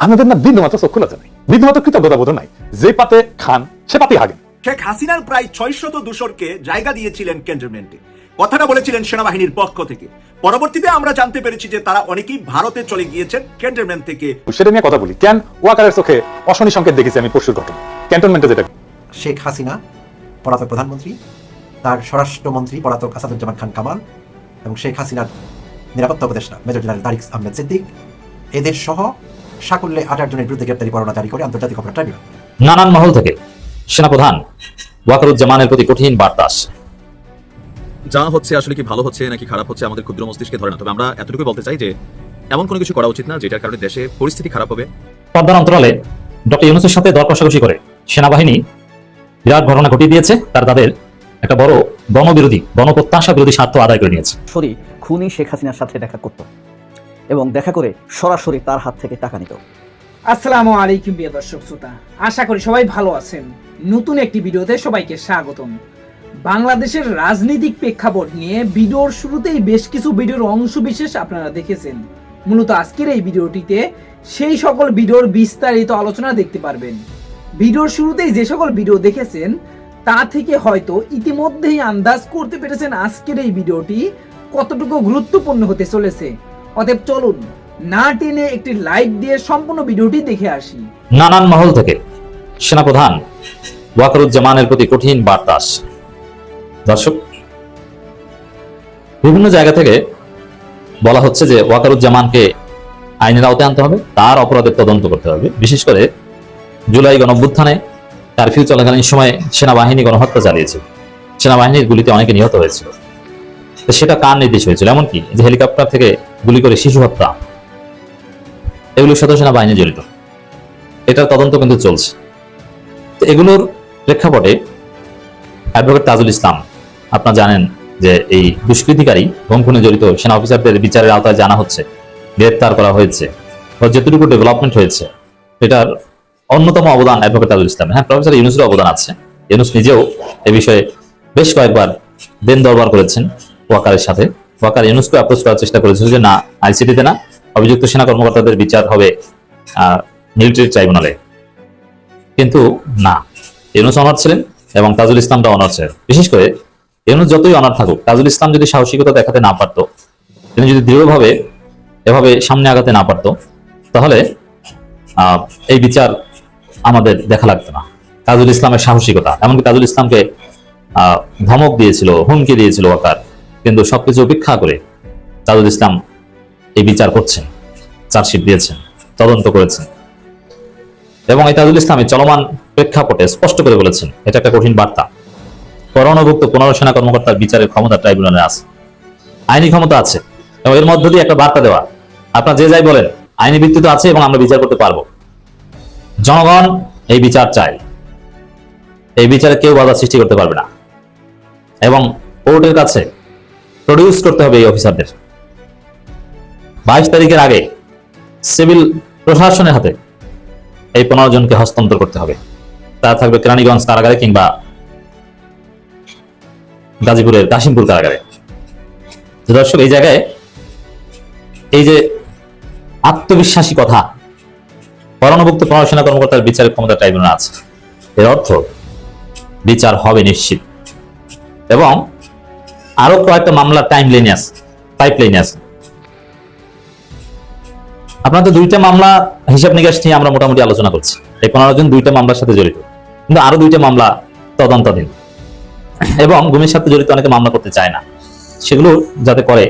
আমাদের না বিন্দুমাত্র চক্ষু লজ্জা নাই। বিন্দুমাত্র কৃতজ্ঞতা বোধ নাই। যে পাতে খান সে পাতে হাগেন। শেখ হাসিনার প্রায় ছয়শত দূষরকে জায়গা দিয়েছিলেন ক্যান্টনমেন্টে কথাটা বলেছিলেন সেনাবাহিনীর পক্ষ থেকে। পরবর্তীতে আমরা জানতে পেরেছি যে তারা অনেকেই ভারতে চলে গিয়েছেন ক্যান্টনমেন্ট থেকে। সেটা নিয়ে কথা বলি। কেন ওয়াকারের চোখে অশনি সংকেত দেখেছি আমি পরশুর ঘটনা ক্যান্টনমেন্টে যেটা শেখ হাসিনা পলাতক প্রধানমন্ত্রী তার স্বরাষ্ট্রমন্ত্রী পলাতক আসাদুজ্জামান খান কামাল এবং শেখ হাসিনার নিরাপত্তা উপদেষ্টা মেজর জেনারেল তারিক আহমেদ সিদ্দিক এদের সহ সাকুল্যে আঠাশ জনের বিরুদ্ধে গ্রেপ্তারি পরোয়ানা জারি করে আন্তর্জাতিক অপরাধ ট্রাইব্যুনাল। নানান মহল থেকে সেনাপ্রধান ওয়াকারুজ্জামানের প্রতি কঠিন বার্তা আসছে। যা হচ্ছে আসলে কি ভালো হচ্ছে নাকি খারাপ হচ্ছে আমাদের ক্ষুদ্র মস্তিষ্কে ধরে না? তবে আমরা এতটুকু বলতে চাই যে এমন কোনো কিছু করা উচিত না যেটার কারণে দেশে পরিস্থিতি খারাপ হবে। পর্দার অন্তরালে ডক্টর ইউনুসের সাথে দর কষাকষি করে সেনাবাহিনী বিরাট ঘটনা ঘটিয়ে দিয়েছে। তার তাদের একটা বড় গণবিরোধী গণপ্রত্যাশা বিরোধী স্বার্থ আদায় করে নিয়েছে। সরাসরি খুনি শেখ হাসিনার সাথে দেখা করত। এবং দেখা করে সরাসরি তার হাত থেকে টাকা নিত। আসসালামু আলাইকুম প্রিয় দর্শক শ্রোতা। আশা করি সবাই ভালো আছেন। নতুন একটি ভিডিওতে সবাইকে স্বাগতম। বাংলাদেশের রাজনৈতিক প্রেক্ষাপট নিয়ে ভিডিওর শুরুতেই বেশ কিছু ভিডিওর অংশ বিশেষ আপনারা দেখেছেন। মূলত আজকের এই ভিডিওটিতে সেই সকল ভিডিওর বিস্তারিত আলোচনা দেখতে পারবেন। ভিডিওর শুরুতেই যে সকল ভিডিও দেখেছেন, তা থেকে হয়তো ইতিমধ্যেই আন্দাজ করতে পেরেছেন আজকের এই ভিডিওটি কতটুকু গুরুত্বপূর্ণ হতে চলেছে। অতএব চলুন, না টেনে একটি লাইক দিয়ে সম্পূর্ণ ভিডিওটি দেখে আসি। নানান মহল থেকে সেনাপ্রধান ওয়াকারুজ্জামানের প্রতি কঠিন বার্তা আসছে দর্শক, বিভিন্ন জায়গা থেকে বলা হচ্ছে যে ওয়াকারুজ্জামানকে আইনের আওতায় আনতে হবে, তার অপরাধের তদন্ত করতে হবে। বিশেষ করে জুলাই গণঅভ্যুত্থানে কারফিউ চলাকালীন সময়ে সেনাবাহিনী গণহত্যা চালিয়েছে সেনাবাহিনীর গুলিতে অনেকে নিহত হয়েছিল। সেটা কার নির্দেশ হয়েছিল? এমনকি যে হেলিকপ্টার থেকে গুলি করে শিশু হত্যা এগুলোর সাথে সেনাবাহিনী জড়িত। এটার তদন্ত কিন্তু চলছে। এগুলোর প্রেক্ষাপটে অ্যাডভোকেট তাজুল ইসলাম আপনারা জানেন যে এই দুষ্কৃতিকারী খুনে জড়িত সেনা অফিসারদের বিচারের আওতায় জানা হচ্ছে, গ্রেপ্তার করা হয়েছে বা যেটুকু ডেভেলপমেন্ট হয়েছে, এটার অন্যতম অবদান অ্যাডভোকেট তাজুল ইসলাম হ্যাঁ প্রফেসর ইউনুসের অবদান আছে। ইউনুস নিজেও এ বিষয়ে বেশ কয়েকবার দেন দরবার করেছেন। ওয়াকারের সাথে। ওয়াকার ইউনুসকে অ্যাপ্রোচ করার চেষ্টা করেছিল যে, না আইসিটিতে না, অভিযুক্ত সেনা কর্মকর্তাদের বিচার হবে মিলিটারি ট্রাইব্যুনালে কিন্তু, না, ইউনুস অনার ছিলেন এবং তাজুল ইসলামটা অনার ছিলেন। বিশেষ করে, ইউনুস যতই অনার থাকুক, তাজুল ইসলাম যদি সাহসিকতা দেখাতে না পারতো, তিনি যদি দৃঢ়ভাবে এভাবে সামনে আগাতে না পারতো, তাহলে এই বিচার আমাদের দেখা লাগতো না। তাজুল ইসলামের সাহসিকতা, এমনকি তাজুল ইসলামকে ধমক দিয়েছিল, হুমকি দিয়েছিল ওয়াকার। কিন্তু সবকিছু উপেক্ষা করে তাজুল ইসলাম এই বিচার করছেন, চার্জশিট দিয়েছেন, তদন্ত করেছেন। এবং এই তাজুল ইসলামী চলমান প্রেক্ষাপটে স্পষ্ট করে বলেছেন, এটা একটা কঠিন বার্তা। করোনাভুক্ত পনেরো সেনা কর্মকর্তার বিচারের ক্ষমতা ট্রাইব্যুনালে আছে। আইনি ক্ষমতা আছে এবং এর মধ্য দিয়ে একটা বার্তা দেওয়া। আপনার যে যাই বলেন, আইনি ভিত্তি তো আছে এবং আমরা বিচার করতে পারব। জনগণ এই বিচার চায়। এই বিচারে কেউ বাধা সৃষ্টি করতে পারবে না। এবং কোর্টের কাছে প্রডিউস করতে হবে এই অফিসারদের বাইশ তারিখের আগে সিভিল প্রশাসনের হাতে এই পনেরো জনকে হস্তান্তর করতে হবে। তারা থাকবে কেরানীগঞ্জ কারাগারে কিংবা গাজীপুরের কাশিমপুর কারাগারে। দর্শক, এই জায়গায় এই যে আত্মবিশ্বাসী কথা পরানুভুক্ত পড়াশোনা কর্মকর্তার বিচারের ক্ষমতা ট্রাইব্যুনাল আছে এর অর্থ বিচার হবে নিশ্চিত। এবং আরও কয়েকটা মামলার টাইম লাইনে আছে পাইপ লাইনে আছে। আপনার দুইটা মামলা হিসাব নিকাশ নিয়ে আমরা মোটামুটি আলোচনা করছি। এই পনেরো জন দুইটা মামলার সাথে জড়িত। কিন্তু আরও দুইটা মামলা তদন্তাধীন। এবং গুমের সাথে জড়িত অনেকে মামলা করতে চায় না। সেগুলো যাতে করে,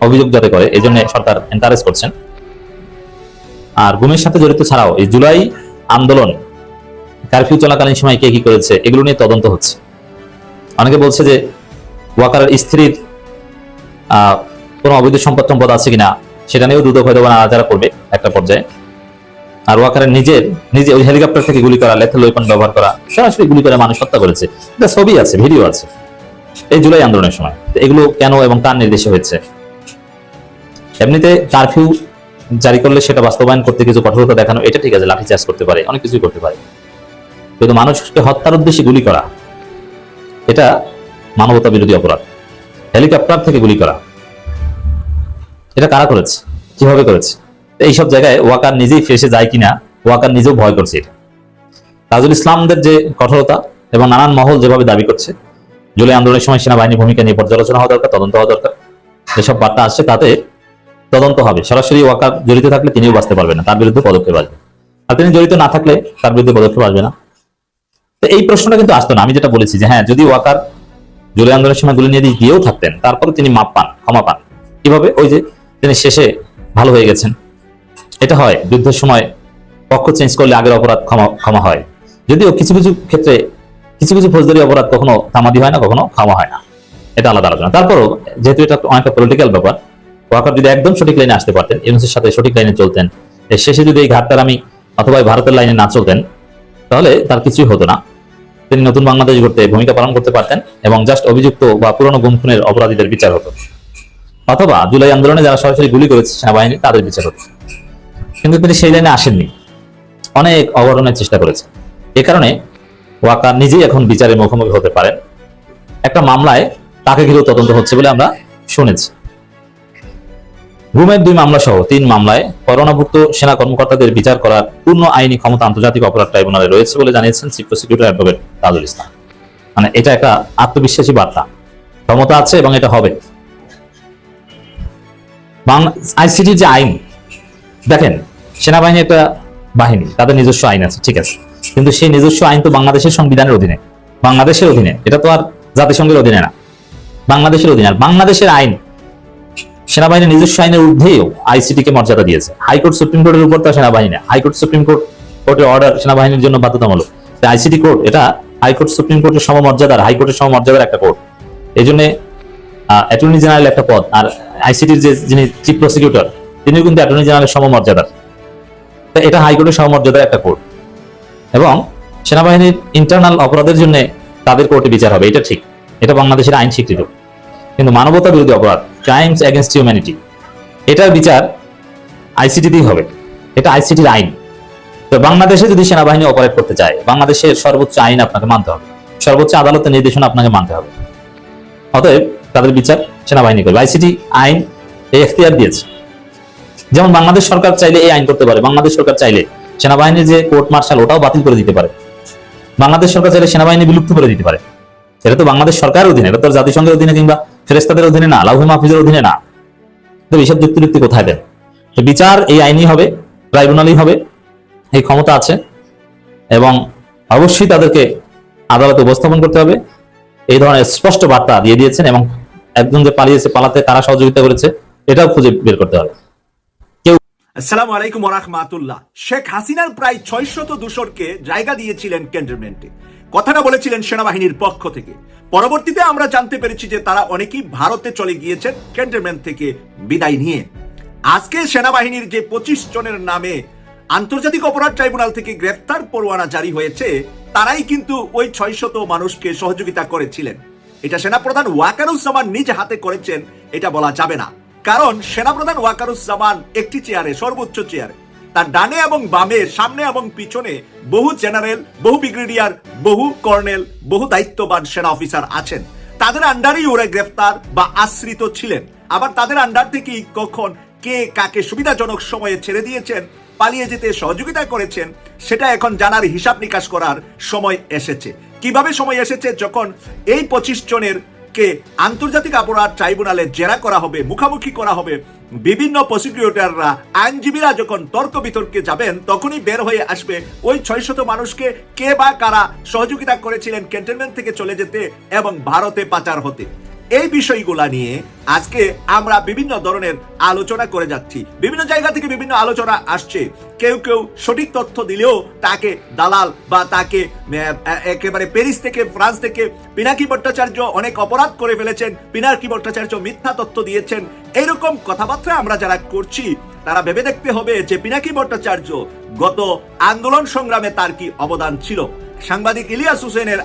অভিযোগ যাতে করে, এই জন্য সরকার এনকারেজ করছেন। আর গুমের সাথে জড়িত ছাড়াও এই জুলাই আন্দোলন কারফিউ চলাকালীন সময় কে কি করেছে, এগুলো নিয়ে তদন্ত হচ্ছে। অনেকে বলছে যে ওয়াকারের স্ত্রীর কোনো অবৈধ সম্পদ সম্পদ আছে কিনা, সেটা নিয়েও দুদক হয়তো নাড়াচাড়া করবে একটা পর্যায়ে। আর ওয়াকারের নিজের, নিজে ওই হেলিকপ্টার থেকে গুলি করা, লেথেল ওয়েপন ব্যবহার করা, সরাসরি গুলি করে মানুষ হত্যা করেছে। এটা ছবি আছে ভিডিও আছে। এই জুলাই আন্দোলনের সময়। এগুলো কেন এবং কার নির্দেশে হয়েছে? এমনিতে কারফিউ জারি করলে সেটা বাস্তবায়ন করতে কিছু কঠোরতা দেখানো, এটা ঠিক আছে লাঠি লাঠিচার্জ করতে পারে, অনেক কিছুই করতে পারে। কিন্তু মানুষকে হত্যার উদ্দেশ্যে গুলি করা, এটা মানবতা বিরোধী অপরাধ। হেলিকপ্টার থেকে গুলি করা। এটা কারা করেছে? কীভাবে করেছে? এইসব জায়গায় ওয়াকার নিজেই ফেসে যায় কিনা, ওয়াকার নিজেও ভয় করছে এটা। তাজুল ইসলামদের যে কঠোরতা এবং নানান মহল যেভাবে দাবি করছে, জুলাই আন্দোলনের সময় সেনাবাহিনীর ভূমিকা নিয়ে পর্যালোচনা হওয়া দরকার, তদন্ত হওয়া দরকার, যেসব বার্তা আসছে তাতে তদন্ত হবে। সরাসরি ওয়াকার জড়িত থাকলে তিনিও বাঁচতে পারবেন না, তার বিরুদ্ধে পদক্ষেপ আসবে। আর তিনি জড়িত না থাকলে তার বিরুদ্ধে পদক্ষেপ আসবে না। তো এই প্রশ্নটা কিন্তু আসতো না। আমি যেটা বলেছি যে হ্যাঁ যদি ওয়াকার জুলাই আন্দোলনের সময় গুলি নিয়ে দিয়ে গিয়েও থাকতেন। তারপরে তিনি মাপ পান, ক্ষমা পান। কীভাবে? ওই যে তিনি শেষে ভালো হয়ে গেছেন। এটা হয়, যুদ্ধের সময় পক্ষ চেঞ্জ করলে আগের অপরাধ ক্ষমা ক্ষমা হয়। যদিও কিছু কিছু ক্ষেত্রে কিছু কিছু ফৌজদারি অপরাধ কখনো তামাদি হয় না, কখনো ক্ষমা হয় না। এটা আলাদা আলোচনা। তারপরও যেহেতু এটা অনেকটা পলিটিক্যাল ব্যাপার, ওয়াকার যদি একদম সঠিক লাইনে আসতে পারতেন, ইউনুসের সাথে সঠিক লাইনে চলতেন শেষে যদি এই ঘাটটার আমি অথবা ভারতের লাইনে না চলতেন, তাহলে তার কিছুই হতো না। তিনি নতুন বাংলাদেশ গড়তে ভূমিকা পালন করতে পারতেন এবং জাস্ট অভিযুক্ত বা পুরনো গুম খুনের অপরাধীদের বিচার হতো। অথবা জুলাই আন্দোলনে যারা সরাসরি গুলি করেছে সেনাবাহিনী, তাদের বিচার হতো। কিন্তু তিনি সেই লাইনে আসেননি। অনেক অবরণের চেষ্টা করেছে। এ কারণে ওয়াকার নিজেই এখন বিচারের মুখোমুখি হতে পারেন। একটা মামলায় তাকে ঘিরেও তদন্ত হচ্ছে বলে আমরা শুনেছি। গুমের দুই মামলা সহ তিন মামলায় করোনাভুক্ত সেনা কর্মকর্তাদের বিচার করার পূর্ণ আইনি ক্ষমতা আন্তর্জাতিক অপরাধ ট্রাইব্যুনালে রয়েছে বলে জানিয়েছেন chief prosecutor advocate Tajul Islam. মানে এটা একটা আত্মবিশ্বাসী বার্তা। ক্ষমতা আছে এবং এটা হবে। আইসিটির যে আইন, দেখেন, সেনাবাহিনী একটা বাহিনী, তাদের নিজস্ব আইন আছে, ঠিক আছে। কিন্তু সেই নিজস্ব আইন তো বাংলাদেশের সংবিধানের অধীনে। বাংলাদেশের অধীনে। এটা তো আর জাতিসংঘের অধীনে না। বাংলাদেশের অধীনে। আর বাংলাদেশের আইন সেনাবাহিনীর নিজস্ব আইনের ঊর্ধ্বেও আইসিটি কে মর্যাদা দিয়েছে। হাইকোর্ট, সুপ্রিম কোর্টের উপর তো সেনাবাহিনী হাইকোর্ট, সুপ্রিম কোর্ট কোর্টের অর্ডার সেনাবাহিনীর জন্য বাধ্যতামূলক। আইসিটি কোর্ট, এটা হাইকোর্ট, সুপ্রিম কোর্টের সমমর্যাদার, হাইকোর্টের সমমর্যাদার একটা কোর্ট। এই জন্য অ্যাটর্নি জেনারেল একটা পদ। আর আইসিটির যে যিনি চিফ প্রসিকিউটর তিনিও কিন্তু অ্যাটর্নি জেনারেলের সমমর্যাদার। তো এটা হাইকোর্টের সমমর্যাদার একটা কোর্ট। এবং সেনাবাহিনীর ইন্টারনাল অপরাধের জন্য তাদের কোর্টে বিচার হবে। এটা ঠিক। এটা বাংলাদেশের আইন স্বীকৃত। কিন্তু মানবতা বিরোধী অপরাধ ক্রাইমস এগেনস্ট হিউম্যানিটি এটার বিচার আইসিটিতেই হবে। এটা আইসিটির আইন। তো বাংলাদেশে যদি সেনাবাহিনী অপারেট করতে চায়, বাংলাদেশের সর্বোচ্চ আইন আপনাকে মানতে হবে। সর্বোচ্চ আদালতের নির্দেশনা আপনাকে মানতে হবে। অতএব তাদের বিচার সেনাবাহিনী করবে। আইসিটি আইন এই এখতিয়ার দিয়েছে। যেমন বাংলাদেশ সরকার চাইলে এই আইন করতে পারে। বাংলাদেশ সরকার চাইলে সেনাবাহিনীর যে কোর্ট মার্শাল, ওটাও বাতিল করে দিতে পারে। বাংলাদেশ সরকার চাইলে সেনাবাহিনী বিলুপ্ত করে দিতে পারে। এটা তো বাংলাদেশ সরকারের অধীনে, এটা তো জাতিসংঘের অধীনে কিংবা ফেরেস্তাদের অধীনে না, লাউহে মাহফিজের অধীনে না। তো এইসব যুক্তি যুক্তি কোথায় দেন? বিচার এই আইনই হবে, ট্রাইব্যুনালই হবে, এই ক্ষমতা আছে। এবং অবশ্যই তাদেরকে আদালতে উপস্থাপন করতে হবে। এই ধরনের স্পষ্ট বার্তা দিয়ে দিয়েছেন এবং একজন যে পালিয়েছে পালাতে কারা সহযোগিতা করেছে, এটাও খুঁজে বের করতে হবে। আসসালামু আলাইকুম ওরahmatullah শেখ হাসিনার প্রায় ছয়শত দূষরকে জায়গা দিয়েছিলেন ক্যান্টনমেন্টে কথাটা বলেছিলেন সেনাবাহিনীর পক্ষ থেকে। পরবর্তীতে আমরা জানতে পেরেছি যে তারা অনেকেই ভারতে চলে গিয়েছেন, ক্যান্টনমেন্ট থেকে বিদায় নিয়ে। আজকে সেনাবাহিনীর যে পঁচিশ জনের নামে আন্তর্জাতিক অপরাধ ট্রাইব্যুনাল থেকে গ্রেফতার পরোয়ানা জারি হয়েছে, তারাই কিন্তু ওই ছয়শত মানুষকে সহযোগিতা করেছিলেন। এটা সেনাপ্রধান ওয়াকারুজ্জামান নিজ হাতে করেছেন, এটা বলা যাবে না। কারণ সেনাপ্রধান ওয়াকারুজ্জামান একটি চেয়ারে, সর্বোচ্চ চেয়ারে। তার ডানে এবং বামে, সামনে এবং পিছনে বহু জেনারেল, বহু ব্রিগেডিয়ার, বহু কর্নেল, বহু দায়িত্ববান সেনা অফিসার আছেন। তাদের আন্ডারেই ওরা গ্রেফতার বা আশ্রিত ছিলেন। আবার তাদের আন্ডার থেকেই কখন কে কাকে সুবিধাজনক সময়ে ছেড়ে দিয়েছেন, পালিয়ে যেতে সহযোগিতা করেছেন, সেটা এখন জানার হিসাব নিকাশ করার সময় এসেছে। কীভাবে সময় এসেছে? যখন এই পঁচিশ জনের কে আন্তর্জাতিক অপরাধ ট্রাইব্যুনালে জেরা করা হবে, মুখামুখি করা হবে বিভিন্ন প্রসিকিউটররা আইনজীবীরা যখন তর্ক বিতর্কে যাবেন, তখনই বের হয়ে আসবে ওই ছয় শত মানুষকে কে বা কারা সহযোগিতা করেছিলেন ক্যান্টনমেন্ট থেকে চলে যেতে এবং ভারতে পাচার হতে। এই বিষয়গুলা নিয়ে আজকে আমরা বিভিন্ন ধরনের আলোচনা করে যাচ্ছি। বিভিন্ন জায়গা থেকে বিভিন্ন আলোচনা আসছে। কেউ কেউ সঠিক তথ্য দিলেও তাকে দালাল বা তাকে একেবারে প্যারিস থেকে, ফ্রান্স থেকে পিনাকি ভট্টাচার্য অনেক অপরাধ করে ফেলেছেন, পিনাকি ভট্টাচার্য মিথ্যা তথ্য দিয়েছেন। এইরকম কথাবার্তা আমরা যারা করছি, তারা ভেবে দেখতে হবে যে পিনাকি ভট্টাচার্য গত আন্দোলন সংগ্রামে তার কি অবদান ছিল। সাংবাদিক ইলিয়াস হোসেনের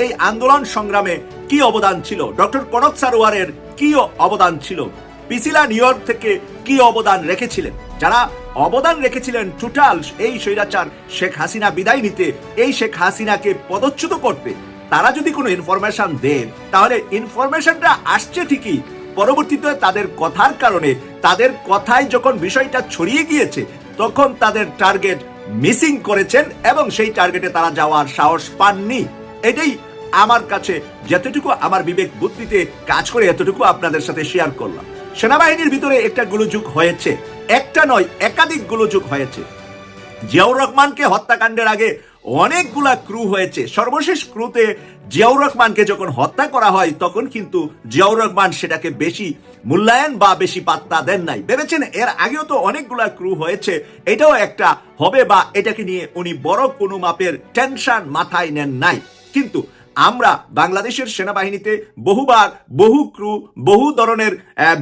এই আন্দোলন সংগ্রামে কি অবদান ছিল? ডক্টর কনক সারোয়ারের কি অবদান ছিল? পিসিলা নিউ ইয়র্ক থেকে কি অবদান রেখেছিলেন? যারা অবদান রেখেছিলেন টোটাল এই স্বৈরাচার শেখ হাসিনা বিদায় নিতে, এই শেখ হাসিনাকে পদচ্যুত করতে, তারা যদি কোনো ইনফরমেশন দেন, তাহলে ইনফরমেশনটা আসছে ঠিকই। পরবর্তীতে তাদের কথার কারণে, তাদের কথায় যখন বিষয়টা ছড়িয়ে গিয়েছে, তখন তাদের টার্গেট মিসিং করেছেন এবং সেই টার্গেটে তারা যাওয়ার সাহস পাননি। এটাই আমার কাছে যতটুকু আমার বিবেক বুদ্ধিতে কাজ করে এতটুকু আপনাদের সাথে শেয়ার করলাম। সেনাবাহিনীর ভিতরে একটা গোলযোগ হয়েছে, একটা নয়, একাধিক গোলযোগ হয়েছে। জিয়াউর রহমানকে হত্যাকাণ্ডের আগে অনেকগুলা ক্রু হয়েছে। সর্বশেষ ক্রুতে জিয়াউর রহমানকে যখন হত্যা করা হয়, তখন কিন্তু জিয়াউর রহমান সেটাকে বেশি মূল্যায়ন বা বেশি পাত্তা দেন নাই। ভেবেছেন এর আগেও তো অনেকগুলা ক্রু হয়েছে, এটাও একটা হবে বা এটাকে নিয়ে উনি বড় কোনো মাপের টেনশন মাথায় নেন নাই। কিন্তু আমরা বাংলাদেশের সেনাবাহিনীতে বহুবার বহু ক্রু, বহু ধরনের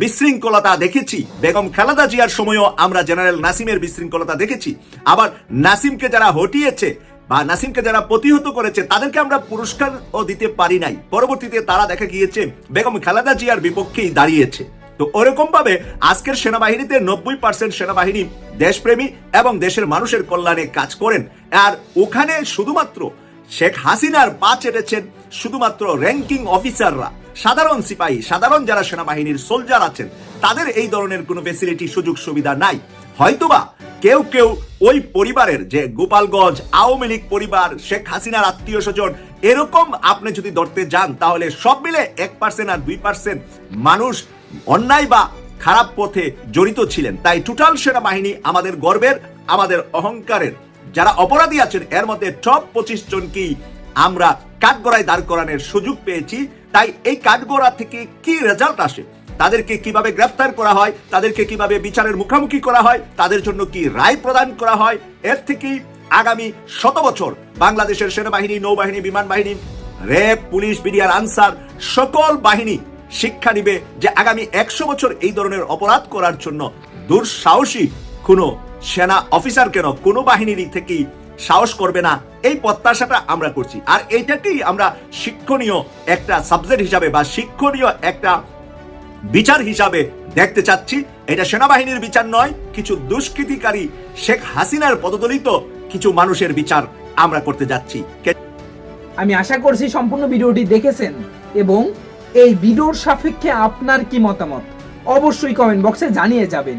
বিশৃঙ্খলতা দেখেছি। বেগম খালেদা জিয়ার সময়ও আমরা জেনারেল নাসিমের বিশৃঙ্খলতা দেখেছি। আবার নাসিমকে যারা হটিয়েছে বা নাসিমকে যারা প্রতিহত করেছে, তাদেরকে আমরা পুরস্কারও দিতে পারি নাই। পরবর্তীতে তারা দেখা গিয়েছে, বেগম খালেদা জিয়ার বিপক্ষেই দাঁড়িয়েছে। তো ওরকম ভাবে আজকের সেনাবাহিনীতে নব্বই পার্সেন্ট সেনাবাহিনী দেশপ্রেমী এবং দেশের মানুষের কল্যাণে কাজ করেন। আর ওখানে শুধুমাত্র শেখ হাসিনার পা চেটেছেন শুধুমাত্র র্যাঙ্কিং অফিসাররা সাধারণ সিপাহী, সাধারণ যারা সেনাবাহিনীর সোলজার আছেন, তাদের এই ধরনের কোনো ফেসিলিটি সুযোগ, সুবিধা নাই। হয়তোবা কেউ কেউ ওই পরিবারের যে গোপালগঞ্জ আওয়ামী লীগ পরিবার, শেখ হাসিনার আত্মীয় স্বজন, এরকম আপনি যদি ধরতে যান, তাহলে সব মিলে এক পার্সেন্ট আর দুই পার্সেন্ট মানুষ অন্যায় বা খারাপ পথে জড়িত ছিলেন। তাই টোটাল সেনাবাহিনী আমাদের গর্বের, আমাদের অহংকারের। যারা অপরাধী আছেন, এর মধ্যে টপ পঁচিশ জনকেই আমরা কাঠগড়ায় দাঁড় করানোর সুযোগ পেয়েছি। তাই এই কাঠগড়া থেকে কি রেজাল্ট আসে? তাদেরকে কীভাবে গ্রেফতার করা হয়? তাদেরকে কীভাবে বিচারের মুখোমুখি করা হয়? তাদের জন্য কি রায় প্রদান করা হয়? এর থেকেই আগামী শত বছর বাংলাদেশের সেনাবাহিনী, নৌবাহিনী, বিমান বাহিনী, র্যাব, পুলিশ, বিডিআর, আনসার, সকল বাহিনী শিক্ষা নিবে যে আগামী একশো বছর এই ধরনের অপরাধ করার জন্য দুঃসাহসী কোনো সেনা অফিসার কেন কোনো বাহিনীর থেকেই সাহস করবে না? এই প্রত্যাশাটা আমরা করছি। আর এইটাকেই আমরা শিক্ষণীয় একটা সাবজেক্ট হিসাবে বা শিক্ষণীয় একটা বিচার হিসাবে দেখতে চাচ্ছি। এটা সেনাবাহিনীর বিচার নয়, কিছু দুষ্কৃতিকারী শেখ হাসিনার পদদলিত কিছু মানুষের বিচার আমরা করতে যাচ্ছি। আমি আশা করছি সম্পূর্ণ ভিডিওটি দেখেছেন এবং এই ভিডিওর সাপেক্ষে আপনার কি মতামত? অবশ্যই কমেন্ট বক্সে জানিয়ে যাবেন।